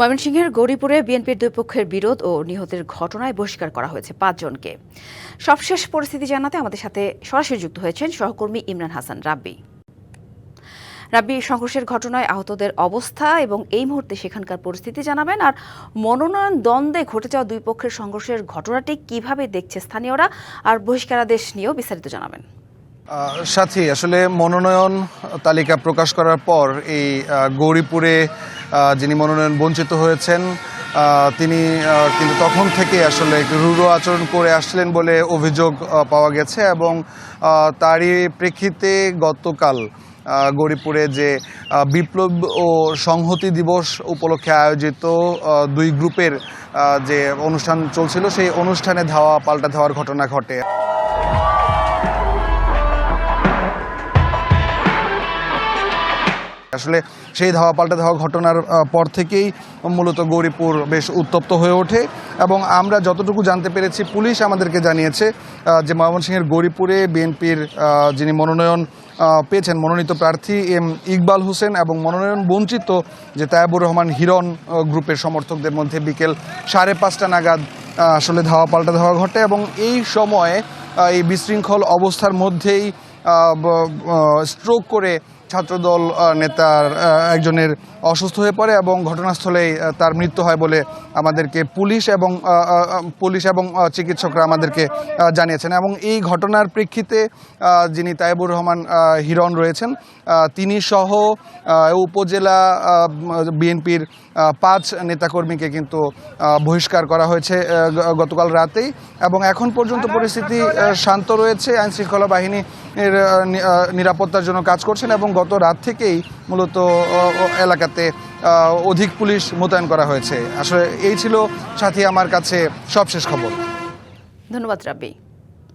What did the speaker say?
ময়মনসিংহের গৌরীপুরে বিএনপির দুই পক্ষের বিরোধ ও নিহতের ঘটনায় বহিষ্কার করা হয়েছে পাঁচজনকে। সবশেষ পরিস্থিতি জানাতে আমাদের সাথে সরাসরি যুক্ত হয়েছেন সহকর্মী ইমরান হাসান রাব্বি। রাব্বি, সংঘর্ষের ঘটনায় আহতদের অবস্থা এবং এই মুহূর্তে সেখানকার পরিস্থিতি জানাবেন আর মনোনয়ন দ্বন্দ্বে ঘটে যাওয়া দুই পক্ষের সংঘর্ষের ঘটনাটি কীভাবে দেখছে স্থানীয়রা আর বহিষ্কারাদেশ নিয়েও বিস্তারিত জানাবেন। সাথী, আসলে মনোনয়ন তালিকা প্রকাশ করার পর এই গৌরীপুরে যিনি মনোনয়ন বঞ্চিত হয়েছেন তিনি কিন্তু তখন থেকে আসলে একটু রূঢ় আচরণ করে আসছিলেন বলে অভিযোগ পাওয়া গেছে এবং তারই প্রেক্ষিতে গতকাল গৌরীপুরে যে বিপ্লব ও সংহতি দিবস উপলক্ষে আয়োজিত দুই গ্রুপের যে অনুষ্ঠান চলছিল, সেই অনুষ্ঠানে ধাওয়া, পাল্টা ধাওয়ার ঘটনা ঘটে। আসলে সেই ধাওয়া পাল্টা ধাওয়া ঘটনার পর থেকেই মূলত গৌরীপুর বেশ উত্তপ্ত হয়ে ওঠে এবং আমরা যতটুকু জানতে পেরেছি, পুলিশ আমাদেরকে জানিয়েছে যে ময়মনসিংহের গৌরীপুরে বিএনপির যিনি মনোনয়ন পেয়েছেন, মনোনীত প্রার্থী এম ইকবাল হোসেন এবং মনোনয়ন বঞ্চিত যে তায়াবুর রহমান হিরণ গ্রুপের সমর্থকদের মধ্যে বিকেল সাড়ে পাঁচটা নাগাদ আসলে ধাওয়া পাল্টা ধাওয়া ঘটে এবং এই সময়ে এই বিশৃঙ্খল অবস্থার মধ্যেই স্ট্রোক করে ছাত্রদল নেতার একজনের অসুস্থ হয়ে পড়ে এবং ঘটনাস্থলেই তার মৃত্যু হয় বলে আমাদেরকে পুলিশ এবং পুলিশ এবং চিকিৎসকরা আমাদেরকে জানিয়েছেন এবং এই ঘটনার প্রেক্ষিতে যিনি তাইবুর রহমান হিরণ রয়েছেন তিনি সহ উপজেলা বিএনপির পাঁচ নেতাকর্মীকে কিন্তু বহিষ্কার করা হয়েছে গতকাল রাতেই এবং এখন পর্যন্ত পরিস্থিতি শান্ত রয়েছে। আইন শৃঙ্খলা বাহিনী নিরাপত্তার জন্য কাজ করছেন এবং গত রাত থেকেই মূলত এলাকাতে অধিক পুলিশ মোতায়েন করা হয়েছে। আসলে এই ছিল সাথী আমার কাছে সবশেষ খবর। ধন্যবাদ রাব্বি।